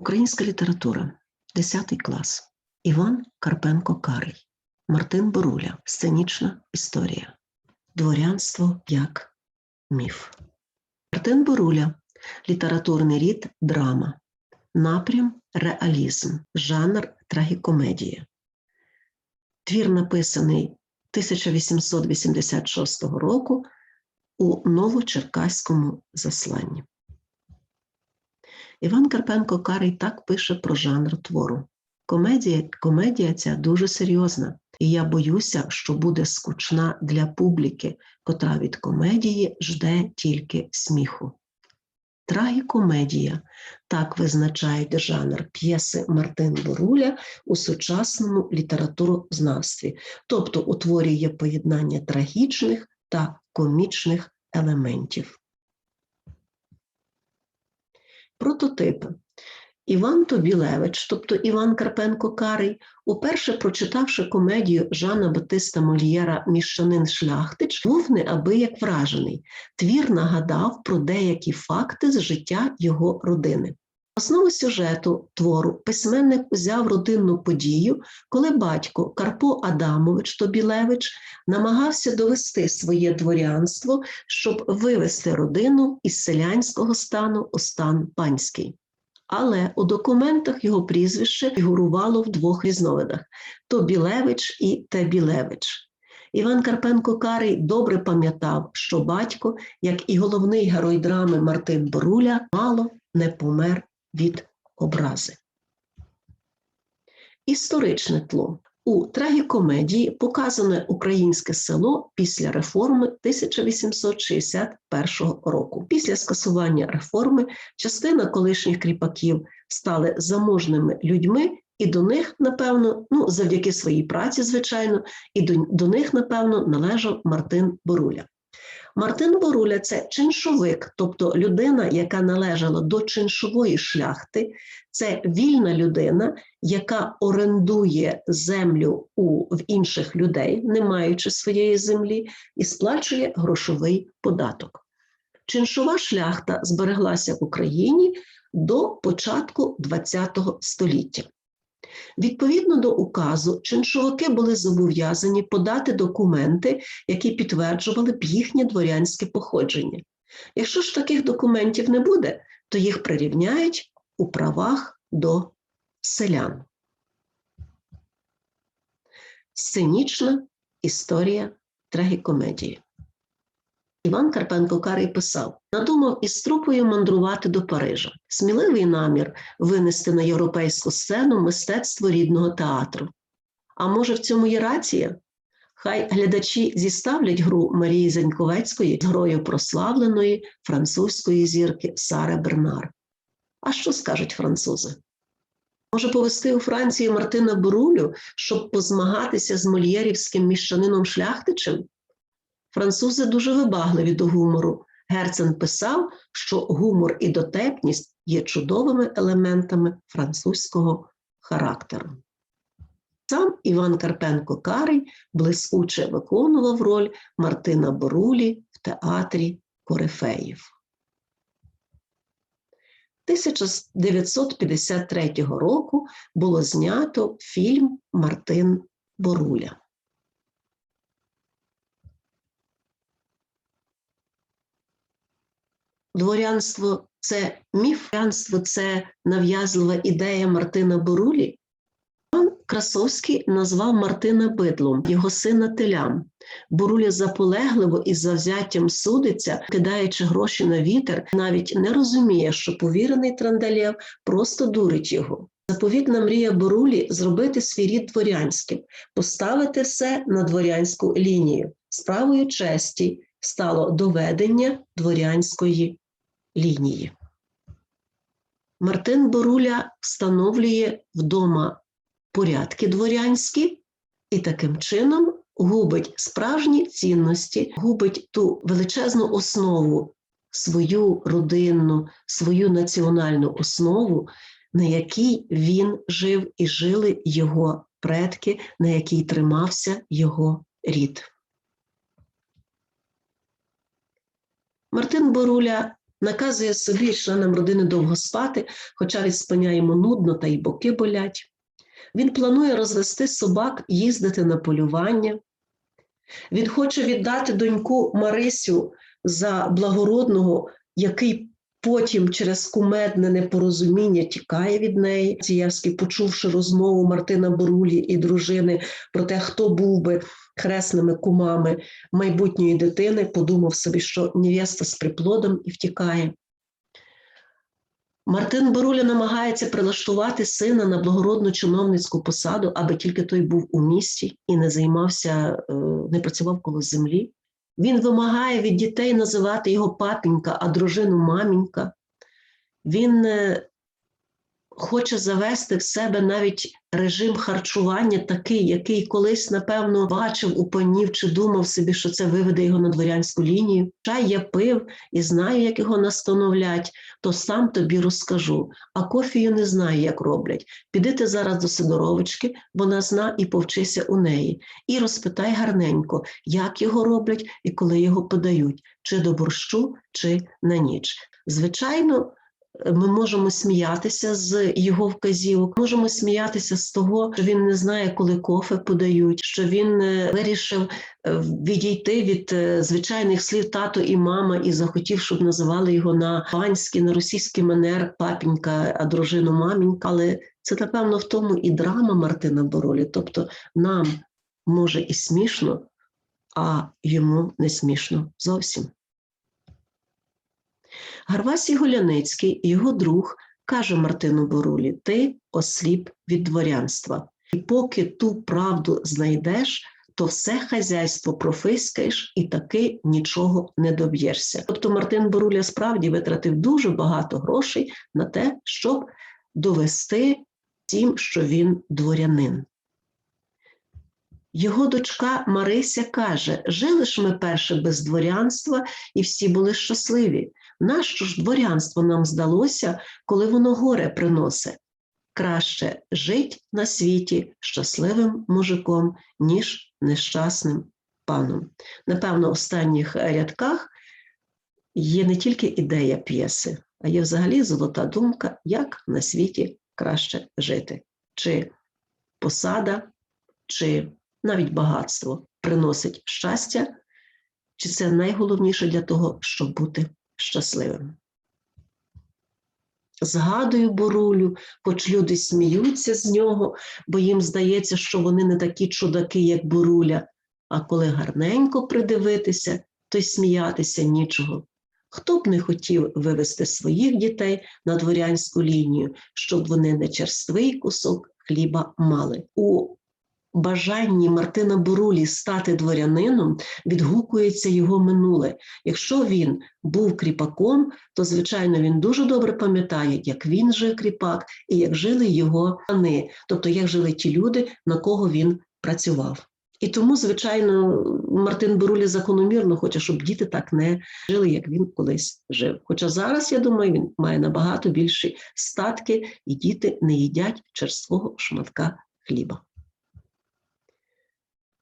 Українська література, 10 клас. Іван Карпенко Карий, Мартин Боруля. Сценічна історія. Дворянство як міф. Мартин Боруля. Літературний рід драма. Напрям реалізм. Жанр трагікомедія. Твір написаний 1886 року у Новочеркаському засланні. Іван Карпенко Карий так пише про жанр твору. Комедія, комедія ця дуже серйозна, і я боюся, що буде скучна для публіки, котра від комедії жде тільки сміху. Трагікомедія так визначають жанр п'єси Мартин Боруля у сучасному літературознавстві, тобто утворює поєднання трагічних та комічних елементів. Прототипи. Іван Тобілевич, тобто Іван Карпенко Карий, уперше прочитавши комедію Жана Батиста Мольєра Міщанин Шляхтич, був неабияк вражений. Твір нагадав про деякі факти з життя його родини. Основу сюжету твору письменник узяв родинну подію, коли батько Карпо Адамович Тобілевич намагався довести своє дворянство, щоб вивести родину із селянського стану у стан панський. Але у документах його прізвище фігурувало в двох різновидах: то Білевич і Тебілевич. Іван Карпенко Карий добре пам'ятав, що батько, як і головний герой драми Мартин Боруля, мало не помер від образи. Історичне тло. У трагікомедії показане українське село після реформи 1861 року. Після скасування реформи частина колишніх кріпаків стали заможними людьми, і до них, напевно, ну завдяки своїй праці, звичайно, і до, до них, напевно, належав Мартин Боруля. Мартин Боруля це чиншовик, тобто людина, яка належала до чиншової шляхти, це вільна людина, яка орендує землю у, в інших людей, не маючи своєї землі, і сплачує грошовий податок. Чиншова шляхта збереглася в Україні до початку ХХ століття. Відповідно до указу, чиншовики були зобов'язані подати документи, які підтверджували б їхнє дворянське походження. Якщо ж таких документів не буде, то їх прирівняють у правах до селян. Сценічна історія трагікомедії. Іван Карпенко Карий писав: надумав із трупою мандрувати до Парижа. Сміливий намір винести на європейську сцену мистецтво рідного театру. А може, в цьому є рація? Хай глядачі зіставлять гру Марії Заньковецької з грою прославленої французької зірки Сари Бернар. А що скажуть французи? Може повести у Франції Мартина Борулю, щоб позмагатися з мольєрівським міщанином Шляхтичем? Французи дуже вибагливі до гумору. Герцен писав, що гумор і дотепність є чудовими елементами французького характеру. Сам Іван Карпенко Карий блискуче виконував роль Мартина Борулі в театрі Корифеїв. 1953 року було знято фільм Мартин Боруля. Дворянство це міф, дворянство це нав'язлива ідея Мартина Борулі. Пан Красовський назвав Мартина бидлом, його сина телям. Боруля заполегливо і завзяттям судиться, кидаючи гроші на вітер, навіть не розуміє, що повірений Трандалєв просто дурить його. Заповітна мрія Борулі зробити свій рід дворянським, поставити все на дворянську лінію. Справою честі стало доведення дворянської лінії. Мартин Боруля встановлює вдома порядки дворянські і таким чином губить справжні цінності, губить ту величезну основу, свою родинну, свою національну основу, на якій він жив і жили його предки, на якій тримався його рід. Мартин Боруля наказує собі і членам родини довго спати, хоча від спання йому нудно та й боки болять. Він планує розвести собак, їздити на полювання. Він хоче віддати доньку Марисю за благородного, який потім через кумедне непорозуміння тікає від неї. Цієвський, почувши розмову Мартина Борулі і дружини про те, хто був би хресними кумами майбутньої дитини, подумав собі, що невеста з приплодом і втікає. Мартин Боруля намагається прилаштувати сина на благородну чиновницьку посаду, аби тільки той був у місті і не займався, е, не працював коло землі. Він вимагає від дітей називати його папінька, а дружину мамінька. Він е, хоче завести в себе навіть режим харчування такий, який колись, напевно, бачив у панів чи думав собі, що це виведе його на дворянську лінію. Чай я пив і знаю, як його настановлять, то сам тобі розкажу. А кофію не знаю, як роблять. Піди ти зараз до Сидоровички, вона зна і повчися у неї. І розпитай гарненько, як його роблять і коли його подають, чи до борщу, чи на ніч. Звичайно, ми можемо сміятися з його вказівок, можемо сміятися з того, що він не знає, коли кофе подають, що він е, вирішив е, відійти від е, звичайних слів тато і мама і захотів, щоб називали його на панський, на російський манер папінька, а дружину мамінька. Але це напевно в тому і драма Мартина Боролі. Тобто нам може і смішно, а йому не смішно зовсім. Гарвасій Голяницький, його друг, каже Мартину Борулі: Ти осліп від дворянства, і поки ту правду знайдеш, то все хазяйство профискаєш і таки нічого не доб'єшся. Тобто Мартин Боруля справді витратив дуже багато грошей на те, щоб довести тим, що він дворянин. Його дочка Марися каже: жили ж ми перше без дворянства, і всі були щасливі. Нащо ж дворянство нам здалося, коли воно горе приносить? Краще жить на світі щасливим мужиком, ніж нещасним паном. Напевно, в останніх рядках є не тільки ідея п'єси, а є взагалі золота думка, як на світі краще жити. Чи посада, чи навіть багатство приносить щастя, чи це найголовніше для того, щоб бути щасливим. Згадую борулю, хоч люди сміються з нього, бо їм здається, що вони не такі чудаки, як боруля, а коли гарненько придивитися, то й сміятися нічого. Хто б не хотів вивести своїх дітей на дворянську лінію, щоб вони не черствий кусок хліба мали. У бажанні Мартина Бурулі стати дворянином відгукується його минуле. Якщо він був кріпаком, то звичайно він дуже добре пам'ятає, як він жив кріпак і як жили його пани, тобто як жили ті люди, на кого він працював. І тому, звичайно, Мартин Борулі закономірно хоче, щоб діти так не жили, як він колись жив. Хоча зараз, я думаю, він має набагато більші статки, і діти не їдять черствого шматка хліба.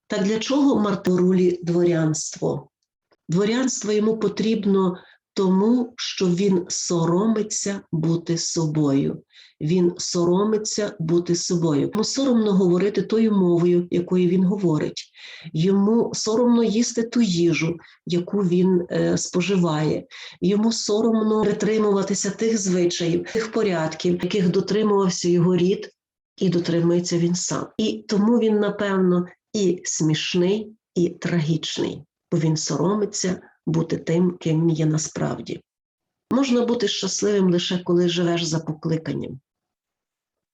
Так для чого Мартирулі дворянство? Дворянство йому потрібно тому, що він соромиться бути собою. Він соромиться бути собою. Йому соромно говорити тою мовою, якою він говорить. Йому соромно їсти ту їжу, яку він е, споживає. Йому соромно притримуватися тих звичаїв, тих порядків, яких дотримувався його рід, і дотримується він сам. І тому він, напевно, і смішний, і трагічний, бо він соромиться бути тим, ким є насправді. Можна бути щасливим лише коли живеш за покликанням,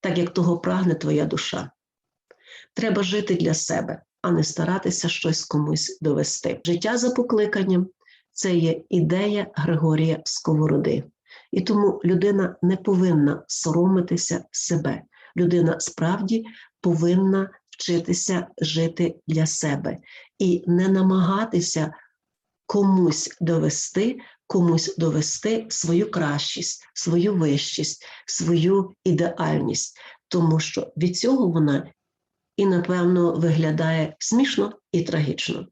так як того прагне твоя душа. Треба жити для себе, а не старатися щось комусь довести. Життя за покликанням це є ідея Григорія Сковороди. І тому людина не повинна соромитися себе. Людина справді повинна вчитися жити для себе і не намагатися комусь довести, комусь довести свою кращість, свою вищість, свою ідеальність, тому що від цього вона і, напевно, виглядає смішно і трагічно.